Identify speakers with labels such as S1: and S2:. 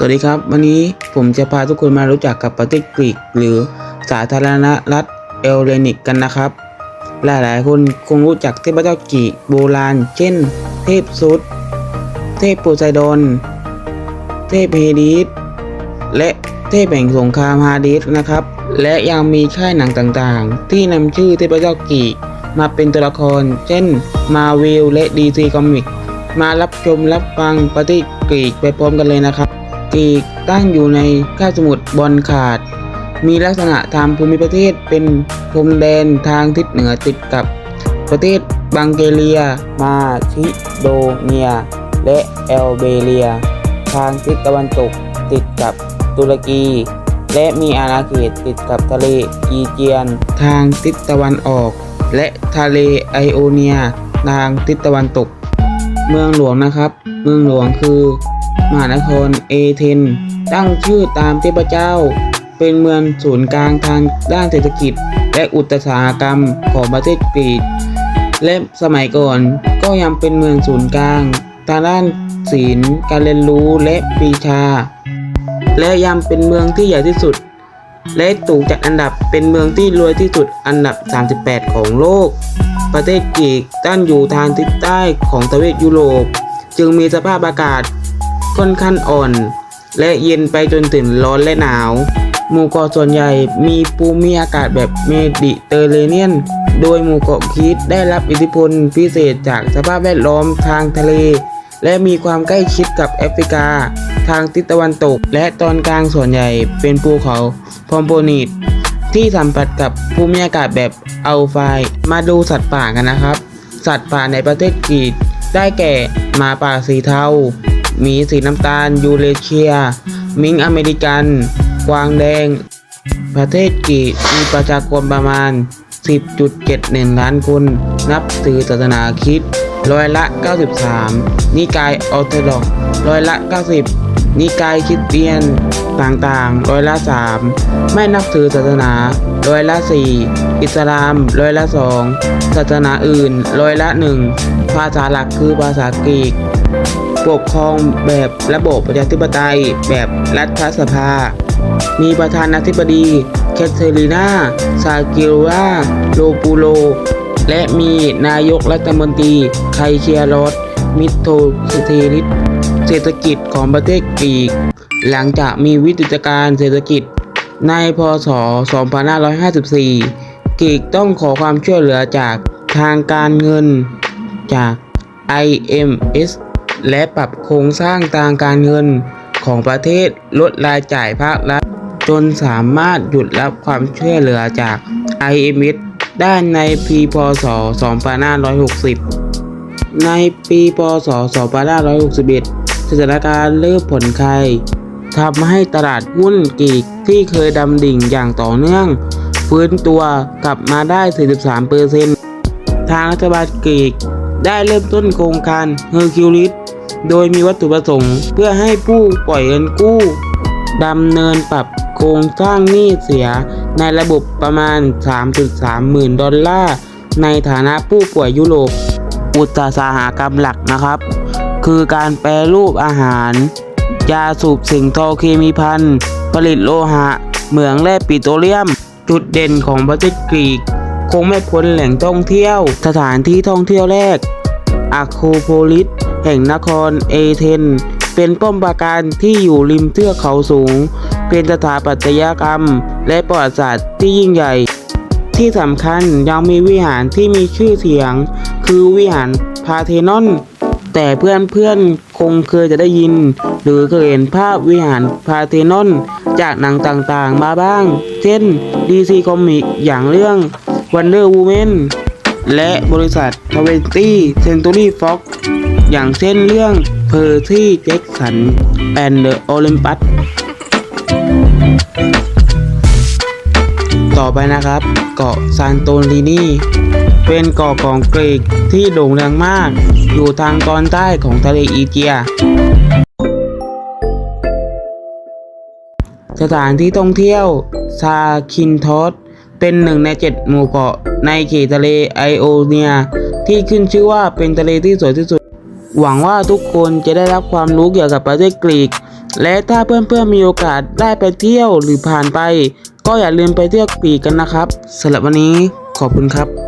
S1: สวัสดีครับ วันนี้ผมจะพาทุกคนมารู้จักกับประเทศกรีก หรือสาธารณรัฐเอลเลนิกกันนะครับ หลายๆ คนคงรู้จักเทพเจ้ากรีกโบราณ เช่น เทพซุดเทพโพไซดอน เทพเฮดิสและเทพแห่งสงครามฮาดิสนะครับ และยังมีค่ายหนังต่างๆ ที่นำชื่อเทพเจ้ากรีกมาเป็นตัวละคร เช่น มาวิลและดีซีคอมิก มารับชมรับฟังประเทศกรีกไปพร้อมกันเลยนะครับ กรีกตั้งอยู่ในคาบสมุทรบอลขาด มีลักษณะทางภูมิประเทศเป็นพรมแดนทางทิศเหนือติดกับประเทศบังเกเรีย มาชิโดเนีย และแอลเบเรีย ทางทิศตะวันตกติดกับตุรกี และมีอาณาเขตติดกับทะเลอีเจียน ทางทิศตะวันออก และทะเลไอโอเนีย ทางทิศตะวันตก เมืองหลวงนะครับ เมืองหลวงคือ มหานครเอเธนส์ตั้งชื่อตามเทพเจ้า เป็นเมืองศูนย์กลางทางด้านเศรษฐกิจ และอุตสาหกรรมของประเทศกรีกและสมัยก่อนก็ยังเป็นเมืองศูนย์กลางทางด้านศิลการเรียนรู้และปีชา และยังเป็นเมืองที่ใหญ่ที่สุด และถูกจัดอันดับเป็นเมืองที่รวยที่สุดอันดับ 38 ของโลก ประเทศกรีกตั้งอยู่ทางทิศใต้ของทวีปยุโรป จึงมีสภาพอากาศ ค่อนข้างอ่อน และเย็นไปจนถึงร้อนและหนาว หมู่เกาะส่วนใหญ่มีภูมิอากาศแบบเมดิเตอร์เรเนียน โดยหมู่เกาะครีตได้รับอิทธิพลพิเศษจากสภาพแวดล้อมทางทะเล และมีความใกล้ชิดกับแอฟริกา ทางทิศตะวันตก และตอนกลางส่วนใหญ่เป็นภูเขาพอมโปนีดที่สัมผัสกับภูมิอากาศแบบอัลไฟมาดูสัตว์ป่ากันนะครับ สัตว์ป่าในประเทศกรีกได้แก่หมาป่าสีเทา หมีสีน้ำตาล ยูเรเชีย มิงอเมริกัน กวางแดง ประเทศกรีกมีประชากรประมาณ 10.71 ล้านคน นับถือศาสนาคริสต์ร้อยละ 93 นิกายออร์โธดอกซ์ร้อยละ 90 นิกายคริสเตียนต่างๆร้อยละ 3 ไม่นับถือศาสนาร้อยละ 4 อิสลามร้อยละ 2 ศาสนาอื่นร้อยละ 1 ภาษาหลักคือภาษากรีก ปกครองแบบระบบประชาธิปไตย แบบรัฐสภา มีประธานาธิบดีแคทเธอรีนาซาเกิโราโลปูโล และมีนายกรัฐมนตรีไคเคียรอสมิโตสเทริสเศรษฐกิจของประเทศกรีก หลังจากมีวิกฤตการเศรษฐกิจในพศ 2554 กรีกต้องขอความช่วยเหลือจากทางการเงินจาก IMS และปรับโครงสร้างทางการเงินของประเทศลดรายจ่ายภาครัฐ จนสามารถหยุดรับความช่วยเหลือจาก IMF ได้ในปีพศ 2560 ในปีพศ 2561 สถานการณ์เริ่มผ่อนคลายทำให้ตลาดหุ้นกรีกที่เคยดำดิ่งอย่างต่อเนื่อง ฟื้นตัวกลับมาได้ 43%ทางรัฐบาลกรีกได้เริ่มต้นโครงการเฮอร์คิวลิส โดยมีวัตถุประสงค์ เพื่อให้ผู้ปล่อยเงินกู้ดำเนินปรับโครงสร้างหนี้เสียในระบบประมาณ 3.3 หมื่นดอลลาร์ ในฐานะผู้ป่วยยุโรป อุตสาหกรรมหลักนะครับ คือการแปรรูปอาหาร ยาสูบสิ่งทอเคมีพันผลิตโลหะ เหมืองและปิโตรเลียม จุดเด่นของประเทศกรีก คงไม่พ้นแหล่งท่องเที่ยว สถานที่ท่องเที่ยวแรกอะโคโพลิส แห่งนครเอเธนส์เป็นป้อมปราการที่อยู่ริมเทือกเขาสูง เป็นสถาปัตยกรรม และประวัติศาสตร์ที่ยิ่งใหญ่ ที่สำคัญยังมีวิหารที่มีชื่อเสียง คือวิหารพาเทนอน แต่เพื่อนๆคงเคยจะได้ยิน หรือเคยเห็นภาพวิหารพาเทนอน จากหนังต่างๆมาบ้าง เช่น DC Comics อย่างเรื่อง Wonder Woman และบริษัท 20th Century Fox อย่างเช่นเรื่อง Percy Jackson and the Olympus ต่อไปนะครับ เกาะซานโตรินีเป็นเกาะของกรีกที่โด่งดังมาก อยู่ทางตอนใต้ของทะเลอีเจีย สถานที่ท่องเที่ยวซาคินทอสเป็นหนึ่งในเจ็ดหมู่เกาะในเขตทะเลไอโอเนีย ที่ขึ้นชื่อว่าเป็นทะเลที่สวยที่สุด หวังว่าทุกคนจะได้รับความรู้เกี่ยวกับประเทศกรีก และถ้าเพื่อนๆมีโอกาสได้ไปเที่ยวหรือผ่านไป ก็อย่าลืมไปเที่ยวกรีกกันนะครับสำหรับวันนี้ขอบคุณครับ